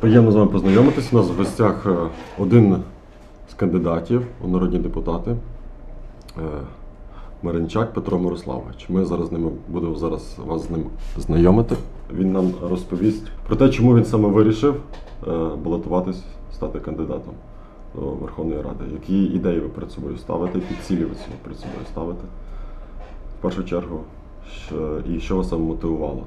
Приємно з вами познайомитися. У нас в гостях е, один з кандидатів у народні депутати е, Маринчак Петро Мирославович. Ми зараз з ними будемо зараз вас з ним знайомити. Він нам розповість про те, чому він саме вирішив е, балотуватись, стати кандидатом до Верховної Ради. Які ідеї ви перед собою ставите, які цілі ви перед собою ставите. В першу чергу, і що вас саме мотивувало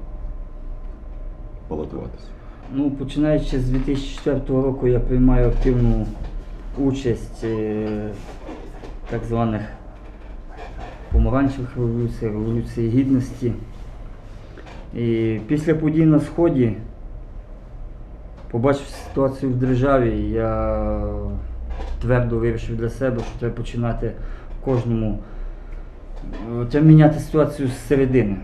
балотуватися? Ну, починаючи з 2004 року я приймаю активну участь е, в так званих помаранчевих революціях, революції гідності. І після подій на Сході, побачив ситуацію в державі, я твердо вирішив для себе, що треба починати кожному, е, треба міняти ситуацію з середини.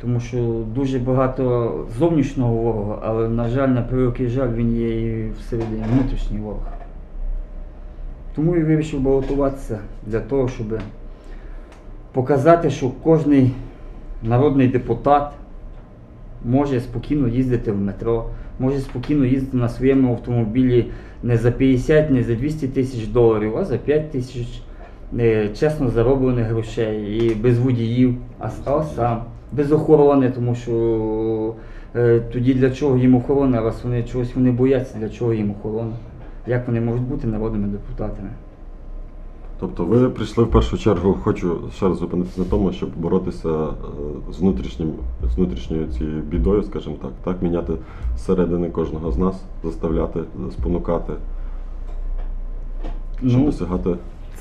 Тому що дуже багато зовнішнього ворога, але, на жаль, на превеликий жаль, він є і всередині внутрішній ворог. Тому і вирішив балотуватися для того, щоб показати, що кожний народний депутат може спокійно їздити в метро, може спокійно їздити на своєму автомобілі не за 50, не за 200 тисяч доларів, а за 5 тисяч е, чесно зароблених грошей і без водіїв, а сам, без охорони, тому що е, тоді для чого їм охорона, раз вони чогось вони бояться, для чого їм охорона? Як вони можуть бути народними депутатами? Тобто ви прийшли в першу чергу, хочу ще раз зупинитися на тому, щоб боротися е, з внутрішнім, з внутрішньою цією бідою, скажімо так, так, міняти зсередини кожного з нас, заставляти, спонукати, щоб Ну, досягати.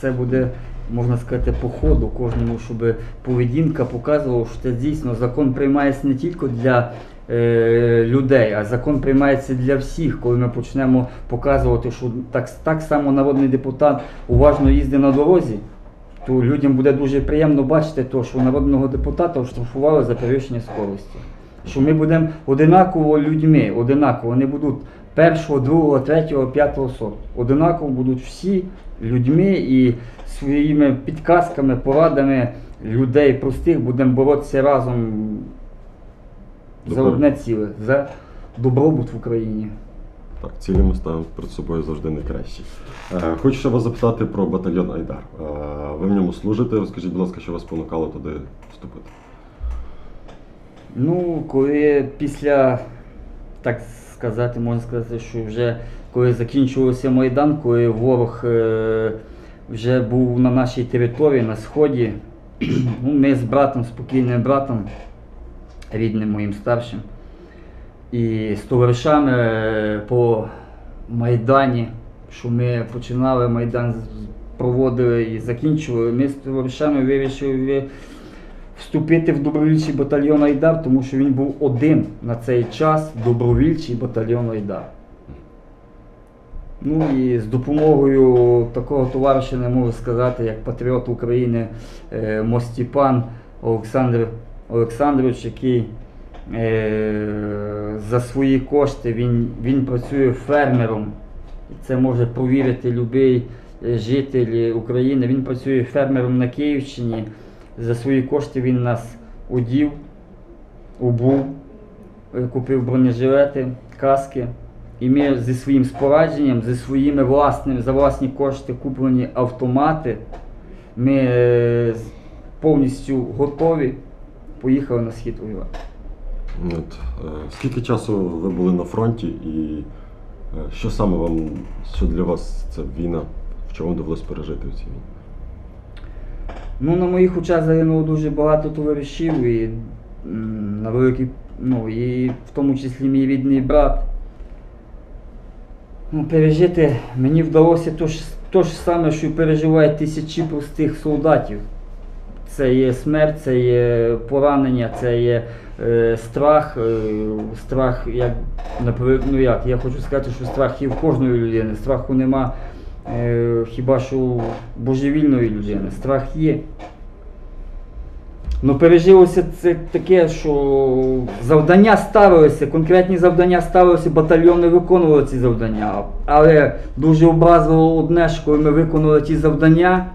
це буде, можна сказати, по ходу кожному, щоб поведінка показувала, що це дійсно закон приймається не тільки для е, людей, а закон приймається для всіх. Коли ми почнемо показувати, що так, так само народний депутат уважно їздить на дорозі, то людям буде дуже приємно бачити, то, що народного депутата оштрафували за перевищення скорості. Що ми будемо одинаково людьми, одинаково, не будуть першого, другого, третього, п'ятого сорту. Одинаково будуть всі людьми і своїми підказками, порадами людей простих будемо боротися разом за Добре. одне ціле, за добробут в Україні. Так, цілі ми ставимо перед собою завжди найкращі. Е, хочу ще вас запитати про батальйон Айдар. Е, ви в ньому служите. Розкажіть, будь ласка, що вас спонукало туди вступити? Ну, коли після, так сказати, можна сказати, що вже коли закінчувався Майдан, коли ворог е, вже був на нашій території, на Сході, ну, ми з братом, спокійним братом, рідним моїм старшим, і з товаришами е, по Майдані, що ми починали Майдан, проводили і закінчували, ми з товаришами вирішили вступити в добровільчий батальйон Айдар, тому що він був один на цей час добровільчий батальйон Айдар. Ну і з допомогою такого товариша не можу сказати, як патріот України е, Мостіпан Олександр Олександрович, який е, за свої кошти він, він працює фермером. Це може провірити будь-який житель України. Він працює фермером на Київщині. За свої кошти він нас одів, обув, е, купив бронежилети, каски. І ми зі своїм спорадженням, зі своїми власними, за власні кошти куплені автомати, ми е, повністю готові, поїхали на схід воювати. От, е, скільки часу ви були на фронті і що саме вам, що для вас ця війна, в чому довелось пережити в цій війні? Ну, на моїх очах загинуло дуже багато товаришів, і на великий, ну, і в тому числі мій рідний брат. Ну, пережити мені вдалося то ж, то ж саме, що переживають тисячі простих солдатів. Це є смерть, це є поранення, це є е, страх. Е, страх, як, ну як, я хочу сказати, що страх є в кожної людини. Страху нема е, хіба що божевільної людини. Страх є. Ну, пережилося це таке, що завдання ставилися, конкретні завдання ставилися, батальйони виконували ці завдання. Але дуже образливо одне, що коли ми виконали ті завдання,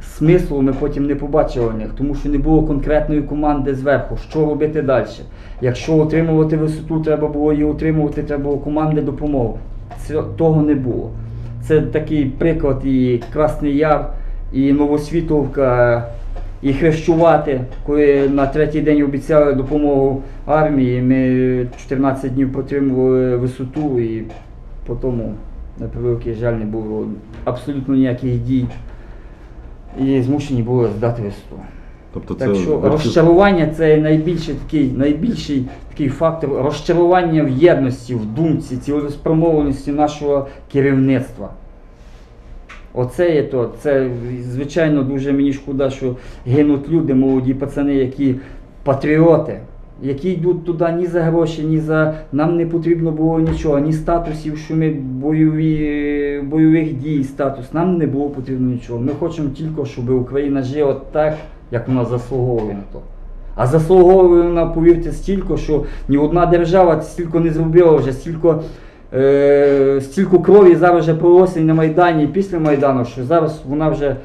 смислу ми потім не побачили в них, тому що не було конкретної команди зверху, що робити далі. Якщо отримувати висоту, треба було її отримувати, треба було команди допомоги. Того не було. Це такий приклад і Красний Яр, і Новосвітовка, і Хрещувати, коли на третій день обіцяли допомогу армії, ми 14 днів протримували висоту і по тому, на превеликий жаль, не було абсолютно ніяких дій. І змушені були здати висоту. Тобто це Так що розчарування це найбільший такий, найбільший такий фактор розчарування в єдності, в думці, цілеспромовленості нашого керівництва. Оце є то. Це, звичайно, дуже мені шкода, що гинуть люди, молоді пацани, які патріоти, які йдуть туди ні за гроші, ні за. Нам не потрібно було нічого, ні статусів, що ми бойові, бойових дій, статус. Нам не було потрібно нічого. Ми хочемо тільки, щоб Україна жила так, як вона заслуговує на то. А заслуговує вона, повірте, стільки, що ні одна держава стільки не зробила вже, стільки, е, стільки крові зараз вже пролося на Майдані, і після Майдану, що зараз вона вже.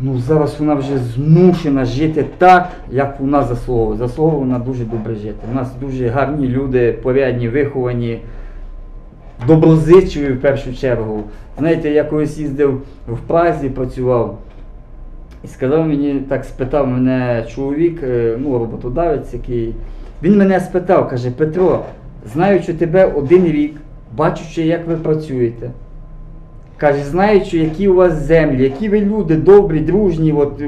Ну, зараз вона вже змушена жити так, як вона заслуговує. Заслуговує вона дуже добре жити. У нас дуже гарні люди, порядні, виховані, доброзичливі в першу чергу. Знаєте, я колись їздив в Празі, працював. І сказав мені, так спитав мене чоловік, е, ну, роботодавець, який. Він мене спитав, каже, Петро, знаючи тебе один рік, бачучи, як ви працюєте. Каже, знаючи, які у вас землі, які ви люди добрі, дружні, от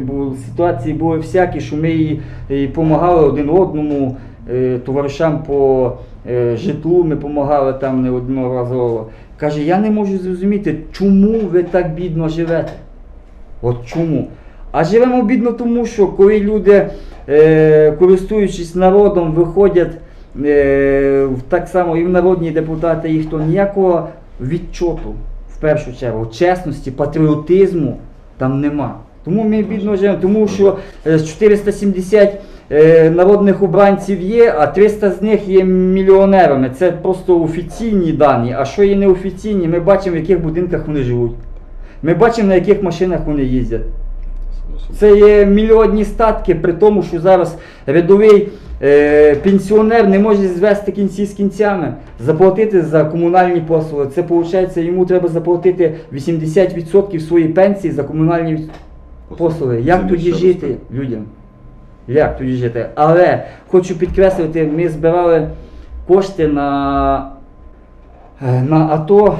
ситуації були всякі, що ми і допомагали один одному, е, товаришам по е, житлу, ми допомагали там неодноразово. Каже, я не можу зрозуміти, чому ви так бідно живете. От чому? А живемо бідно тому, що коли люди, е, користуючись народом, виходять е, так само і в народні депутати, їх то ніякого відчоту, в першу чергу, чесності, патріотизму там нема. Тому ми бідно живемо, тому що е, з 470 е, народних обранців є, а 300 з них є мільйонерами. Це просто офіційні дані. А що є неофіційні, ми бачимо, в яких будинках вони живуть. Ми бачимо, на яких машинах вони їздять. Це є мільйонні статки, при тому, що зараз рядовий е, пенсіонер не може звести кінці з кінцями, заплатити за комунальні послуги. Це виходить, йому треба заплатити 80% своєї пенсії за комунальні послуги. Як тоді жити людям? Як тоді жити? Але хочу підкреслити, ми збирали кошти на, е, на АТО.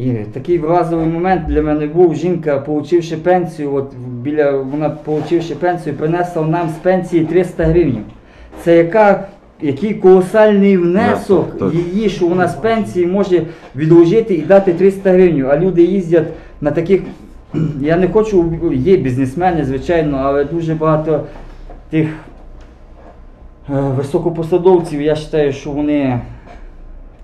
І такий вразовий момент для мене був. Жінка, получивши пенсію, от біля вона получивши пенсію, принесла нам з пенсії 300 гривень. Це яка, який колосальний внесок так. її, що вона з пенсії може відложити і дати 300 гривень. А люди їздять на таких. Я не хочу, є бізнесмени, звичайно, але дуже багато тих е, високопосадовців, я вважаю, що вони.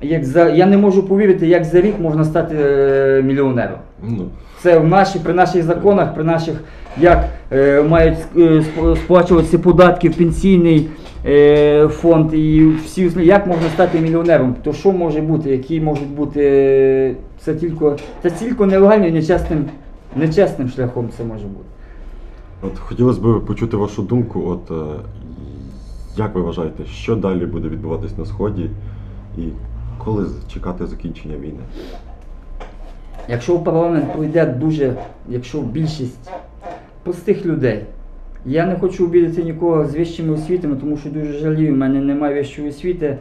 Як за, я не можу повірити, як за рік можна стати е, мільйонером. Ну, Це в наші, при наших законах, при наших, як е, мають е, сплачуватися податки в пенсійний е, фонд і всі як можна стати мільйонером? То що може бути? Які можуть бути е, це тільки це тільки нелегальним і нечесним, нечесним шляхом це може бути. от хотілося б почути вашу думку. От е, як ви вважаєте, що далі буде відбуватись на сході, і коли чекати закінчення війни? Якщо в парламент пройде дуже, якщо більшість простих людей, я не хочу обідати нікого з вищими освітами, тому що дуже жалію, в мене немає вищої освіти.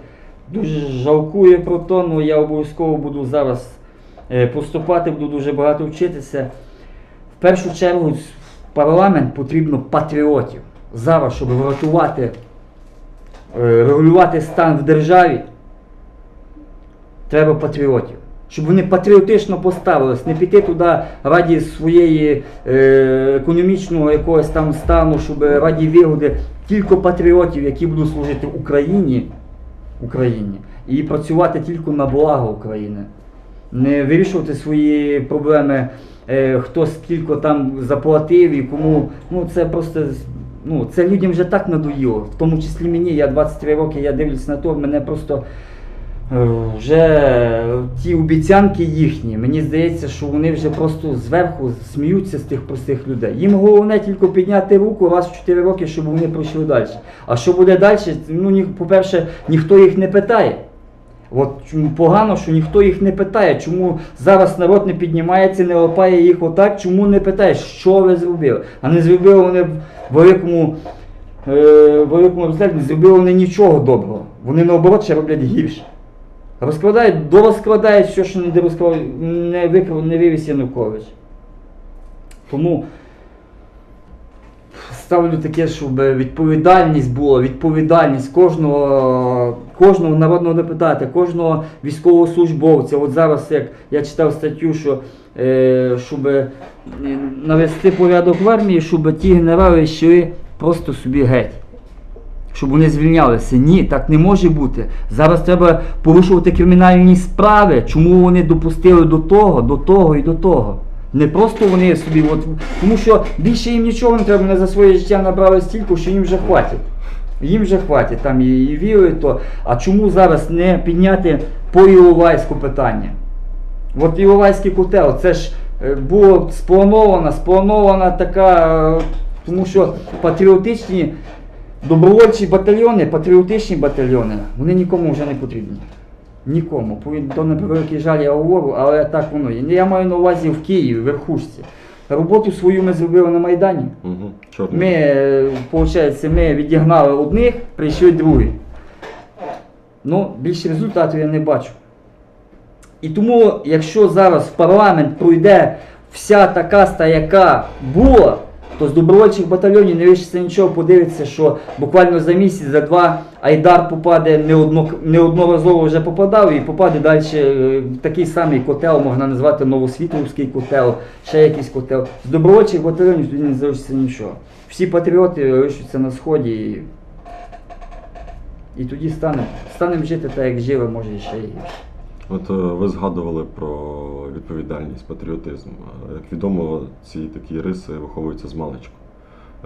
Дуже жалкую про то, але я обов'язково буду зараз е, поступати, буду дуже багато вчитися. В першу чергу в парламент потрібно патріотів. Зараз, щоб врятувати, е, регулювати стан в державі, треба патріотів. Щоб вони патріотично поставились, не піти туди раді своєї е, економічного якогось там стану, щоб раді вигоди, тільки патріотів, які будуть служити Україні, Україні і працювати тільки на благо України. Не вирішувати свої проблеми, е, хто скільки там заплатив і кому. Ну це просто ну, це людям вже так надоїло. В тому числі мені, я 23 роки, я дивлюсь на то, мене просто Вже ті обіцянки їхні, мені здається, що вони вже просто зверху сміються з тих простих людей. Їм головне тільки підняти руку раз в 4 роки, щоб вони пройшли далі. А що буде далі? Ну, по-перше, ніхто їх не питає. От чому погано, що ніхто їх не питає, чому зараз народ не піднімається, не лапає їх отак, чому не питає, що ви зробили? А не зробили вони в великому, е, великому результаті, не зробили вони нічого доброго. Вони наоборот ще роблять гірше. Розкладають, дорозкладають все, що не, дорозклав, не, викрав, не вивіз Янукович. Тому ставлю таке, щоб відповідальність була, відповідальність кожного, кожного народного депутата, кожного військовослужбовця. От зараз, як я читав статтю, що е, щоб е, навести порядок в армії, щоб ті генерали йшли просто собі геть. Щоб вони звільнялися. Ні, так не може бути. Зараз треба порушувати кримінальні справи. Чому вони допустили до того, до того і до того. Не просто вони собі, от, тому що більше їм нічого не треба, вони за своє життя набрали стільки, що їм вже хватить. Їм вже хватить там і, і віри, то. А чому зараз не підняти по Іловайську питання? От Іловайський котел, це ж е, було спланована, спланована така, е, тому що патріотичні добровольчі батальйони, патріотичні батальйони, вони нікому вже не потрібні. Нікому. То на превеликий жаль я говорю, але так воно є. Я маю на увазі в Києві, в верхушці. Роботу свою ми зробили на Майдані. Угу. Ми, е, виходить, ми відігнали одних, прийшли другі. Ну, більше результатів я не бачу. І тому, якщо зараз в парламент пройде вся та каста, яка була, то з добровольчих батальйонів не лишиться нічого, подивиться, що буквально за місяць, за два Айдар попаде неодно, неодноразово вже попадав і попаде далі е, в такий самий котел, можна назвати Новосвітловський котел, ще якийсь котел. З добровольчих батальйонів тоді не залишиться нічого. Всі патріоти лишаться на сході і, і тоді станемо станем жити так, як жили, може і ще гірше. От е, ви згадували про відповідальність, патріотизм. Е, Як відомо, ці такі риси виховуються з маличку.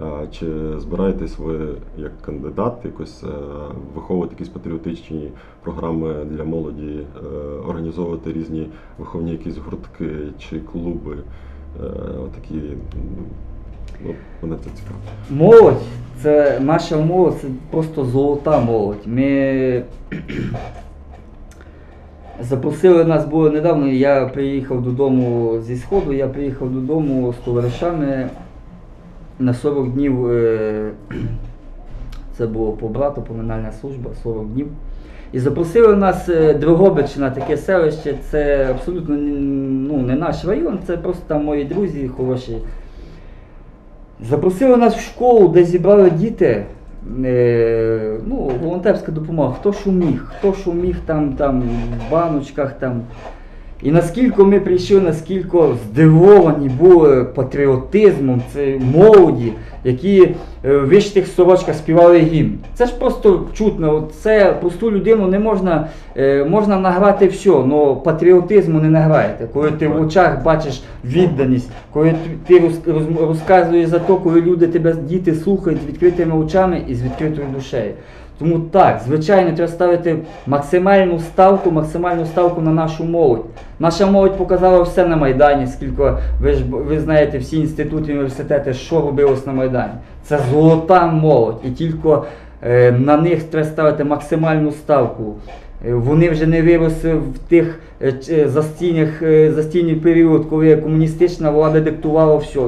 Е, Чи збираєтесь ви як кандидат якось виховувати якісь патріотичні програми для молоді, організовувати різні виховні якісь гуртки чи клуби? Отакі, ну, мене це цікаво. Молодь, це наша молодь, це просто золота молодь. Ми запросили нас було недавно. Я приїхав додому зі сходу, я приїхав додому з товаришами на 40 днів. е, Це було по брату, поминальна служба, 40 днів. І запросили нас е, Дрогобичина, таке селище. Це абсолютно ну, не наш район, це просто там мої друзі хороші. Запросили нас в школу, де зібрали діти. Е, ну, волонтерська допомога. Хто що міг, хто що міг там, там в баночках там. І наскільки ми прийшли, наскільки здивовані були патріотизмом це молоді, які е, в вишитих сорочках співали гімн. Це ж просто чутно. Це просту людину не можна, е, можна награти все, але патріотизму не награєте. Коли ти в очах бачиш відданість, коли ти роз- роз- розказуєш за те, коли люди тебе, діти слухають з відкритими очами і з відкритою душею. Тому так, звичайно, треба ставити максимальну ставку, максимальну ставку на нашу молодь. Наша молодь показала все на Майдані, скільки ви ж ви знаєте всі інститути, університети, що робилось на Майдані. Це золота молодь, і тільки е, на них треба ставити максимальну ставку. Е, Вони вже не виросли в тих е, е, застійних, е, застійний період, коли комуністична влада диктувала все.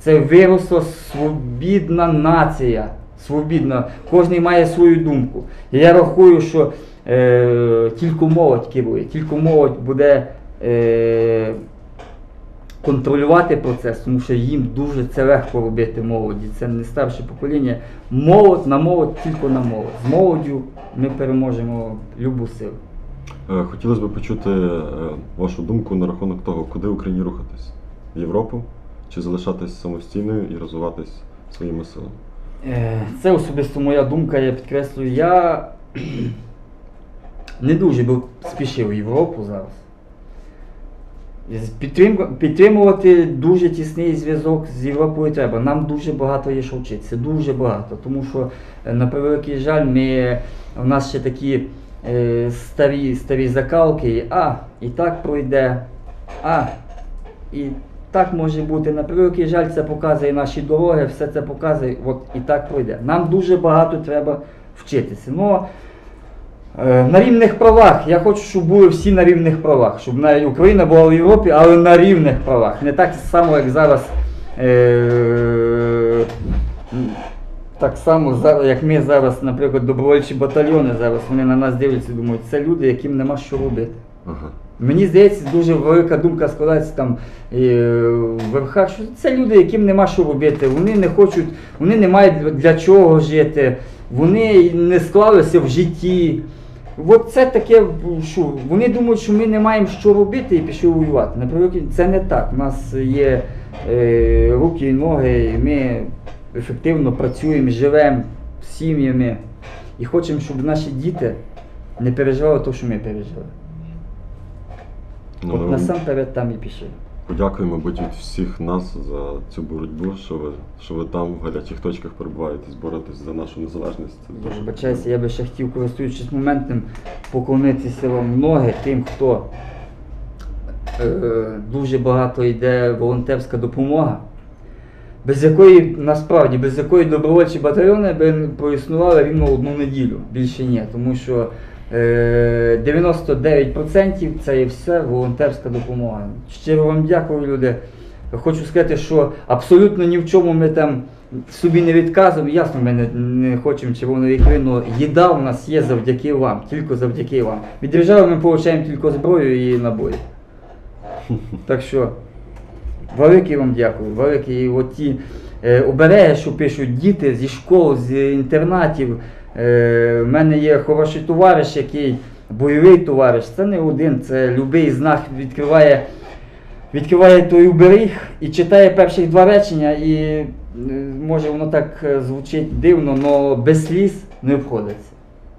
Це виросла свобідна нація. Свобідна. Кожен має свою думку. Я рахую, що е, тільки молодь керує, тільки молодь буде е, контролювати процес, тому що їм дуже це легко робити молоді. Це не старше покоління. Молодь на молодь, тільки на молодь. З молоддю ми переможемо любу силу. Е, Хотілося б почути е, вашу думку на рахунок того, куди Україні рухатись? В Європу? Чи залишатись самостійною і розвиватись своїми силами? Е, Це особисто моя думка, я підкреслюю. Я не дуже би спішив в Європу зараз. Підтримувати дуже тісний зв'язок з Європою треба. Нам дуже багато є що вчитися, дуже багато. Тому що, е, на превеликий жаль, ми, у нас ще такі е, старі, старі закалки, а, і так пройде, а, і так може бути. На превеликий жаль, це показує наші дороги, все це показує, от і так пройде. Нам дуже багато треба вчитися. Ну, Е, На рівних правах. Я хочу, щоб були всі на рівних правах, щоб навіть Україна була в Європі, але на рівних правах. Не так само, як зараз. Е- так само, як ми зараз, наприклад, добровольчі батальйони зараз, вони на нас дивляться і думають, це люди, яким нема що робити. Ага. Мені здається, дуже велика думка складається там е, в верхах, що це люди, яким нема що робити. Вони не хочуть, вони не мають для чого жити, вони не склалися в житті. От це таке, що вони думають, що ми не маємо що робити і пішли воювати. Наприклад, це не так. У нас є е, руки і ноги, і ми ефективно працюємо, живемо з сім'ями і хочемо, щоб наші діти не переживали те, що ми пережили. Ну, От насамперед там і пішли. подякуємо, мабуть, від всіх нас за цю боротьбу, що ви, що ви там в гарячих точках перебуваєте, боретесь за нашу незалежність. Це дуже я би ще хотів, користуючись моментом, поклонитися вам ноги тим, хто е, дуже багато йде волонтерська допомога, без якої насправді, без якої добровольчі батальйони би проіснували рівно одну неділю, більше ні. Тому що 99% це є все волонтерська допомога. Щиро вам дякую, люди. Хочу сказати, що абсолютно ні в чому ми там собі не відказуємо. Ясно, ми не, не хочемо червоної але їда у нас є завдяки вам, тільки завдяки вам. Від держави ми отримуємо тільки зброю і набої. Так що, велике вам дякую, велике. І от ті е, обереги, що пишуть діти зі школ, з інтернатів. Е, в мене є хороший товариш, який бойовий товариш. Це не один, це любий знак відкриває, відкриває той оберіг і читає перших два речення, і е, може воно так е, звучить дивно, але без сліз не обходиться.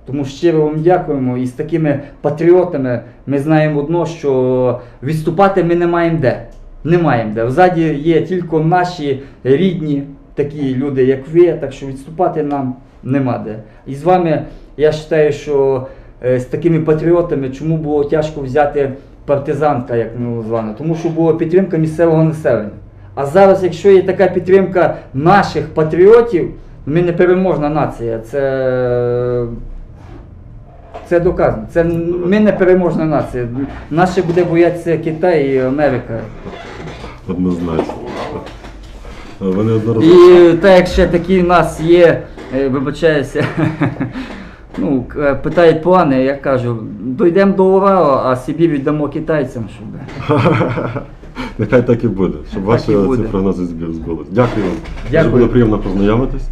Тому щиро вам дякуємо. І з такими патріотами ми знаємо одно, що відступати ми не маємо де. Не маємо де. Взаді є тільки наші рідні такі люди, як ви, так що відступати нам нема де. І з вами я вважаю, що е, з такими патріотами, чому було тяжко взяти партизанка, як ми звали, тому що була підтримка місцевого населення. А зараз, якщо є така підтримка наших патріотів, ми не переможна нація. Це це доказано. Це ми не переможна нація. Наші буде боятися Китай і Америка. однозначно. Неодноразово. І так як ще такі в нас є, вибачаюся, ну, питають плани, я кажу, дійдемо до Уралу, а собі віддамо китайцям, щоб. Нехай так і буде, щоб Так ваші і ці буде. прогнози збі- збулись. Дякую вам. Дякую. Дуже було приємно познайомитись.